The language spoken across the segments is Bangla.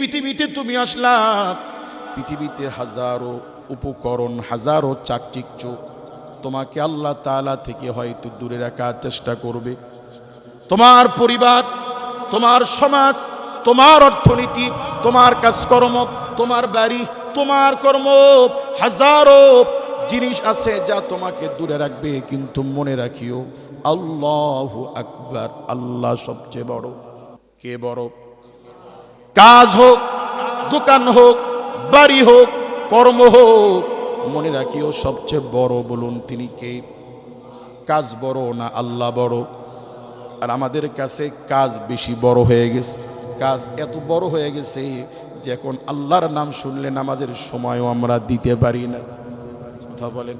পৃথিবীতে তুমি আসলা। পৃথিবীতে হাজারো উপকরণ, হাজারো চাকচিক্য তোমাকে আল্লাহ তালা থেকে হয়তো দূরে রাখার চেষ্টা করবে। তোমার পরিবার, তোমার সমাজ, তোমার অর্থনীতি, তোমার কাজকর্ম, তোমার বাড়ি, তোমার কর্ম, হাজারো জিনিস আছে যা তোমাকে দূরে রাখবে। কিন্তু মনে রাখিও, আল্লাহ আকবার, আল্লাহ সবচেয়ে বড়। কে বড়? কাজ হোক, দোকান হোক, বাড়ি হোক, কর্ম হোক। মনে রাখিও, সবচেয়ে বড় বলুন তিনি কে? কাজ বড় না আল্লাহ বড়? আর আমাদের কাছে কাজ বেশি বড় হয়ে গেছে। কাজ এত বড় হয়ে গেছে যে এখন আল্লাহর নাম শুনলে নামাজের সময়ও আমরা দিতে পারি না। কথা বলেন।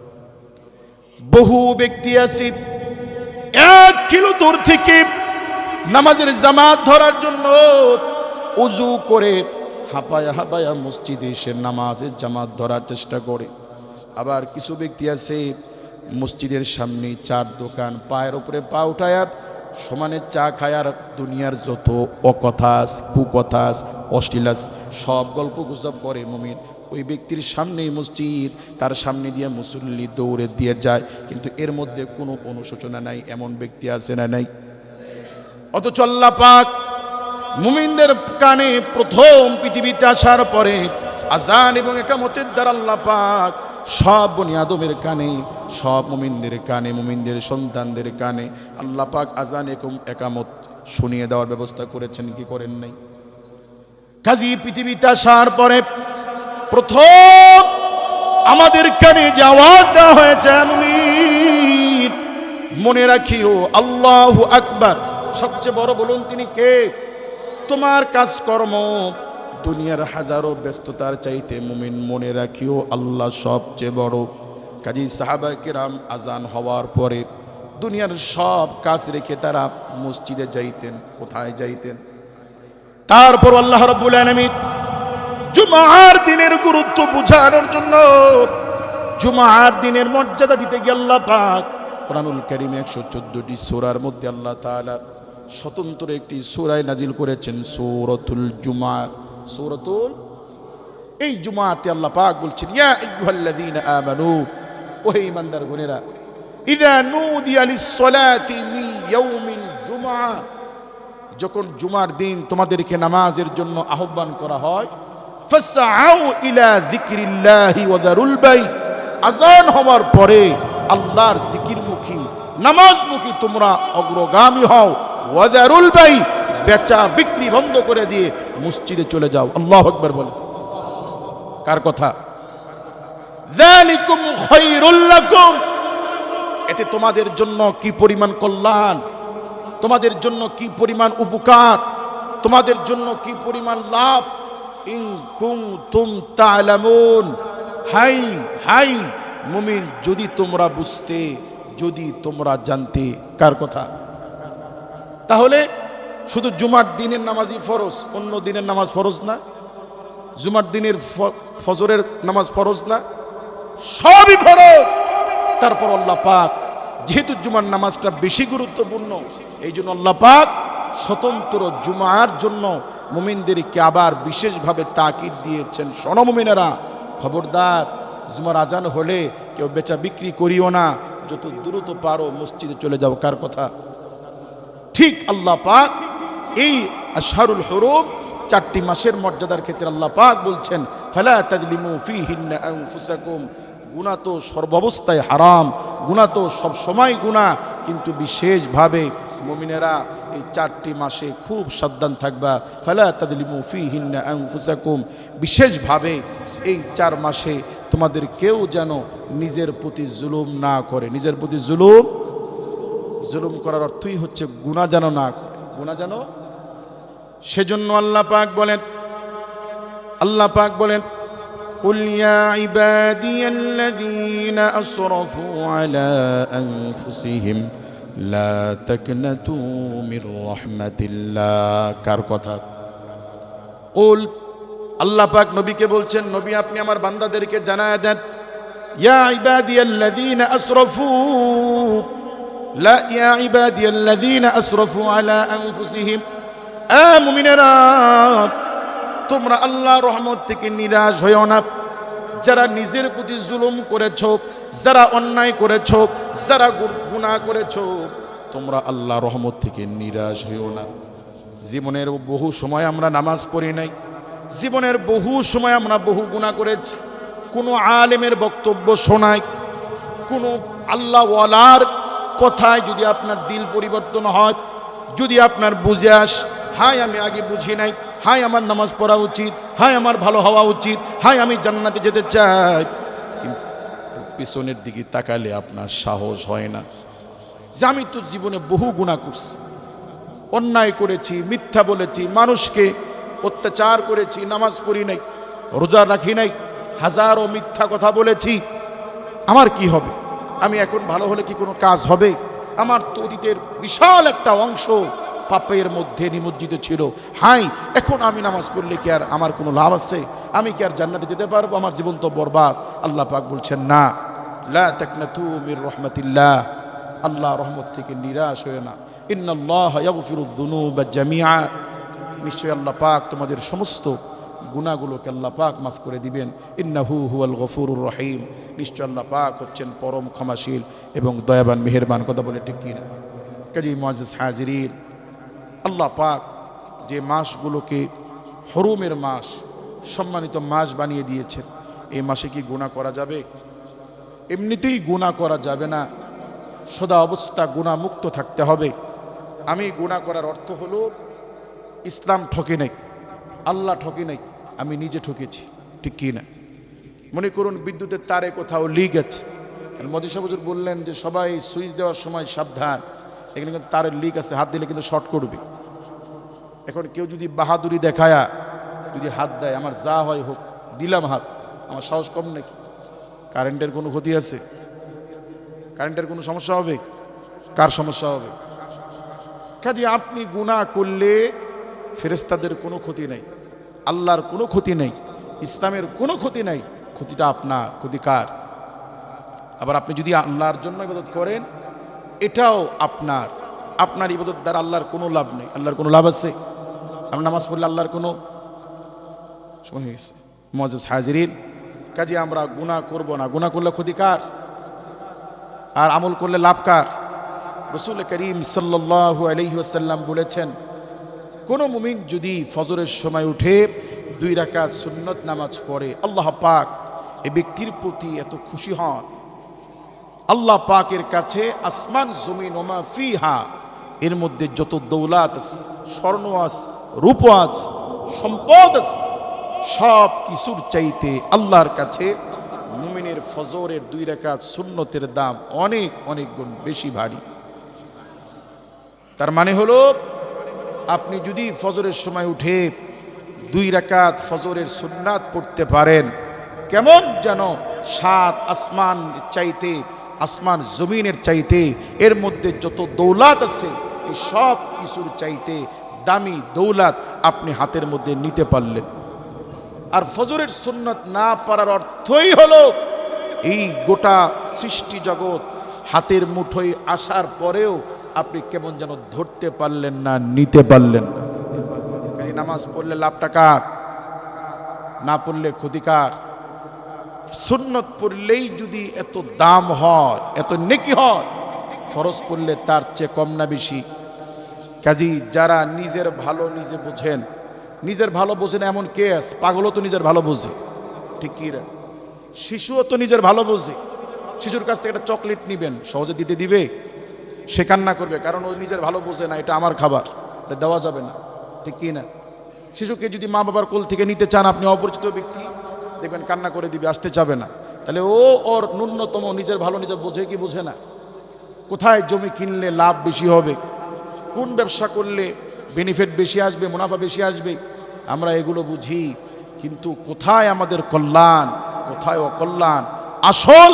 বহু ব্যক্তি আছে, এক কিলো দূর থেকে নামাজের জামাত ধরার জন্য উজু করে হাঁপায়া হাঁপায়া মসজিদে এসে নামাজের জামাত ধরার চেষ্টা করে। আবার কিছু ব্যক্তি আছে, মসজিদের সামনে চার দোকান পায়ের উপরে পা উঠায় সমানে চা খায় আর দুনিয়ার যত অকথাস, কুকথাস, অশ্লীলাস সব গল্প গুজব করে মমিন। ওই ব্যক্তির সামনেই মসজিদ, তার সামনে দিয়ে মুসল্লি দৌড়ে দিয়ে যায়, কিন্তু এর মধ্যে কোনো অনুশোচনা নাই, এমন ব্যক্তি আছে না নাই। অথচ আল্লাহ পাক মুমিনদের কানে প্রথম পৃথিবীতে আসার পরে আজান এবং একামতের দ্বারা আল্লাহ পাক সব বনি আদমের কানে, সব মুমিনদের কানে, মুমিনদের সন্তানদের কানে আল্লাহ পাক আজান এবং একামত শুনিয়ে দেওয়ার ব্যবস্থা করেছেন, কি করেন নাই? কাজী পৃথিবীতে আসার পরে প্রথম আমাদের কানে যে আওয়াজ দেওয়া হয়েছে মনে রাখিও, আল্লাহ আকবার, সবচেয়ে বড় বলুন তিনি কে? তোমার কাজকর্ম। দুনিয়ার হাজারো ব্যস্ততার চাইতে মুমিন মনে রাখিও আল্লাহ সবচেয়ে বড়। কাজী সাহাবা কিরাম আজান হওয়ার পরে দুনিয়ার সব কাজ রেখে তারা মসজিদে যাইতেন, কোথায় যাইতেন। তারপর আল্লাহ রব্বুল আলামিন জুমার দিনের গুরুত্ব বোঝানোর জন্য জুমার দিনের মর্যাদা দিতে গিয়ে আল্লাহ পাক কোরআনুল কারিমে একশো চোদ্দটি সোরার মধ্যে আল্লাহ তাআলা স্বতন্ত্র একটি সুরায় নাজিল করেছেন সৌরতুল জুমা। সৌরতুল? এই জুমাতে আল্লাহ পাক বলছেন, ইয়া আইয়ুহাল্লাযীনা আমানু ওহে ইমানদার গুনেরা ইযা নুদিয়া লিস-সালাতি মিন ইয়াউমিল জুমআ যখন জুমার দিন তোমাদেরকে নামাজের জন্য আহ্বান করা হয়, ফাসআউ ইলা যিকরিল্লাহি ওয়া দারুল বাই আযান হওয়ার পরে আল্লাহর জিকিরমুখী, নামাজমুখী তোমরা অগ্রগামী হও। ওয়া দারুল বাই, বেচা বিক্রি বন্ধ করে দিয়ে মসজিদে চলে যাও। আল্লাহ আকবার বলে। কার কথা? এতে তোমাদের জন্য কি পরিমাণ কল্যাণ? তোমাদের জন্য কি পরিমাণ উপকার? তোমাদের জন্য কি পরিমাণ লাভ? হাই হাই, মুমিন, যদি তোমরা বুঝতে, যদি তোমরা জানতে, কার কথা? তাহলে শুধু জুমার দিনের নামাজই ফরজ, অন্য দিনের নামাজ ফরজ না। জুমার দিনের ফজরের নামাজ ফরজ না। সবই ফরজ। তারপর আল্লাহ পাক, যেহেতু জুমার নামাজটা বেশি গুরুত্বপূর্ণ, এই জন্য আল্লাহ পাক স্বতন্ত্র জুমার জন্য মুমিনদেরকে আবার বিশেষভাবে তাকিদ দিয়েছেন। সনমুমিনেরা খবরদার, জুমার আজান হলে কেউ বেচা বিক্রি করিও না। যত দ্রুত পারো মসজিদে চলে যাও। কার কথা? ঠিক আল্লাহ পাক এই আশহারুল হরুব চারটি মাসের মর্যাদার ক্ষেত্রে আল্লাহ পাক বলছেন, ফালা আনফুসাকুম। গুনাহ তো সর্বাবস্থায় হারাম, গুনাহ তো সব সময় গুনাহ, কিন্তু বিশেষভাবে মুমিনেরা এই চারটি মাসে খুব সাবধান থাকবা। ফালা তাদলিমু ফিহিন্না আনফুসাকুম। বিশেষভাবে এই চার মাসে তোমাদের কেউ যেন নিজের প্রতি জুলুম না করে, নিজের প্রতি জুলুম জুলুম করার অর্থই হচ্ছে গুণা যেন না করে গুণা যেন সেজন্য আল্লাহ পাক বলেন আল্লাহ পাক বলেন قل يا عبادي الذين أسرفوا على أنفسهم لا تكنتوا من رحمة الله কার কথা কুল আল্লাহ পাক নবীকে বলছেন নবী আপনি আমার বান্দাদেরকে জানায় দেন ইয়া ইবাদিয়াল্লাযীনা আসরাফু লা ইয়া ইবাদিয়াল্লাযীনা আসরাফু আলা আনফুসিহিম। আ মুমিনেরা, তোমরা আল্লাহ রহমত থেকে নিরাশ হইও না। যারা নিজের প্রতি জুলুম করেছ, যারা অন্যায় করেছ, যারা গুণা করেছ, তোমরা আল্লাহ রহমত থেকে নিরাশ হইও না। জীবনের বহু সময় আমরা নামাজ পড়ি নাই। জীবনের বহু সময় আমরা বহু গুণা করেছি। কোনো আলেমের বক্তব্য শোনায়, কোনো আল্লাহওয়ালার কথায় যদি আপনার দিল পরিবর্তন হয়, যদি আপনার বুঝে আস হাই আমি আগে বুঝি নাই হাই আমার নামাজ পড়া উচিত হাই আমার ভালো হওয়া উচিত হাই আমি জান্নাতে যেতে চাই। পেছনের দিকে তাকালে আপনার সাহস হয় না যে আমি তো জীবনে বহু গুণা করছি, অন্যায় করেছি, মিথ্যা বলেছি, মানুষকে অত্যাচার করেছি, নামাজ পড়ি নাই, রোজা রাখি নাই, হাজারো মিথ্যা কথা বলেছি, আমার কি হবে? আমি এখন ভালো হলে কি কোনো কাজ হবে? আমার তো অতীতের বিশাল একটা অংশ পাপের মধ্যে নিমজ্জিত ছিল। হাই, এখন আমি নামাজ পড়লে কি আর আমার কোনো লাভ আছে? আমি কি আর জান্নাতে যেতে পারব? আমার জীবন তো বরবাদ। আল্লাহ পাক বলছেন, না। মির রহমাতিল্লাহ। আল্লাহ রহমত থেকে নিরাশ হয়ে না। যুনুবা জামিআ। নিশ্চয়ই আল্লাহ পাক তোমাদের সমস্ত গুণাগুলোকে আল্লাহ পাক মাফ করে দিবেন। ইন্নাহু হুয়াল গফুরুর রহিম। নিশ্চয় আল্লাহ পাক হচ্ছেন পরম ক্ষমাশীল এবং দয়াবান, মেহেরবান, কথা বলে ঠিক কিনা? কাজী মুআজ্জিজ হাজিরিন, আল্লাহ পাক যে মাসগুলোকে হরুমের মাস, সম্মানিত মাস বানিয়ে দিয়েছেন, এই মাসে কি গুণা করা যাবে? এমনিতেই গুণা করা যাবে না। সদা অবস্থা গুণামুক্ত থাকতে হবে। আমি গুণা করার অর্থ হলো, ইসলাম ঠকে নাই, আল্লাহ ঠকে নাই আমি নিজে ঠকেছি, ঠিক কি না মনে করুন বিদ্যুতের তারে কোথাও লিক আছে। মদিসা হুজুর বললেন যে সবাই সুইচ দেওয়ার সময় সাবধান। এখানে কিন্তু তারের লিক আছে, হাত দিলে কিন্তু শর্ট করবে। এখন কেউ যদি বাহাদুরি দেখায়া, যদি হাত দেয়, আমার যা হয় হোক, দিলাম হাত, আমার সাহস কম নাকি? কারেন্টের কোনো ক্ষতি আছে? কারেন্টের কোনো সমস্যা হবে? কার সমস্যা হবে? কাজে আপনি গুণা করলে ফেরেস্তাদের কোনো ক্ষতি নেই। আল্লাহর কোনো ক্ষতি নেই, ইসলামের কোনো ক্ষতি নেই, ক্ষতিটা আপনার ক্ষতিকার আবার আপনি যদি আল্লাহর জন্য ইবাদত করেন, এটাও আপনার। আপনার ইবাদত দ্বারা আল্লাহর কোনো লাভ নেই। আল্লাহর কোনো লাভ আছে? আমরা নামাজ পড়লে আল্লাহর কোনো সময় হয়ে গেছে। মজেস হাজিরিন, কাজে আমরা গুণা করব না। গুণা করলে ক্ষতিকার আর আমল করলে লাভকার রসুল করিম সাল্লাল্লাহু আলাইহি ওয়াসাল্লাম বলেছেন কোনো মুমিন যদি ফজরের সময় উঠে দুই রাকাত সুন্নত নামাজ পড়ে, আল্লাহ পাক এ ব্যক্তির প্রতি এত খুশি হন। আল্লাহ পাকের কাছে আসমান, জমিন, ওমা ফিহা, এর মধ্যে যত দৌলাত স্বর্ণ আছে, রূপ আছে, সম্পদ সব কিছুর চাইতে আল্লাহর কাছে মুমিনের ফজরের দুই রাকাত সুন্নতের দাম অনেক অনেক গুণ বেশি ভারী। তার মানে হলো আপনি যদি ফজরের সময় উঠে দুই রাকাত ফজরের সুন্নাত পড়তে পারেন, কেমন যেন সাত আসমান চাইতে, আসমান জমিনের চাইতে, এর মধ্যে যত দৌলাত আছে, এই সব কিছুর চাইতে দামি দৌলাত আপনি হাতের মধ্যে নিতে পারলেন। আর ফজরের সুন্নত না পারার অর্থই হলো, এই গোটা সৃষ্টি জগৎ হাতের মুঠোয় আসার পরেও আপনি কেমন যেন ধরতে পারলেন না, নিতে পারলেন না। নামাজ পড়লে লাভটা কার? না পড়লে ক্ষতিকার সুন্নত পড়লেই যদি এত দাম হয়, এত নেকি হয়, ফরজ পড়লে তার চেয়ে কম না বেশি। কাজী যারা নিজের ভালো নিজে বোঝেন, নিজের ভালো বোঝেন এমন কে আছে পাগলও তো নিজের ভালো বোঝে। ঠিক কি রে? শিশুও তো নিজের ভালো বোঝে। শিশুর কাছ থেকে একটা চকলেট নিবেন, সহজে দিতে দিবে? সে কান্না করবে, কারণ ও নিজের ভালো বোঝে না, এটা আমার খাবার, এটা দেওয়া যাবে না, ঠিক কি না? শিশুকে যদি মা বাবার কোল থেকে নিতে চান, আপনি অপরিচিত ব্যক্তি, দেখবেন কান্না করে দিবে, আসতে চাবে না। তাহলে ও ওর ন্যূনতম নিজের ভালো নিজের বোঝে কি বোঝে না? কোথায় জমি কিনলে লাভ বেশি হবে? কোন ব্যবসা করলে বেনিফিট বেশি আসবে, মুনাফা বেশি আসবে? আমরা এগুলো বুঝি, কিন্তু কোথায় আমাদের কল্যাণ, কোথায় অকল্যাণ? আসল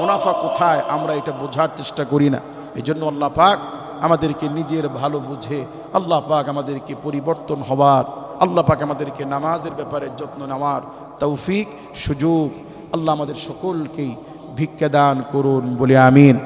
মুনাফা কোথায়? আমরা এটা বোঝার চেষ্টা করি না। এই জন্য আল্লাহ পাক আমাদেরকে নিজের ভালো বুঝে, আল্লাহ পাক আমাদেরকে পরিবর্তন হওয়ার আল্লাহ পাক আমাদেরকে নামাজের ব্যাপারে যত্ন নেওয়ার তৌফিক সুযোগ আল্লাহ আমাদের সকলকেই ভিক্ষা দান করুন বলে আমিন।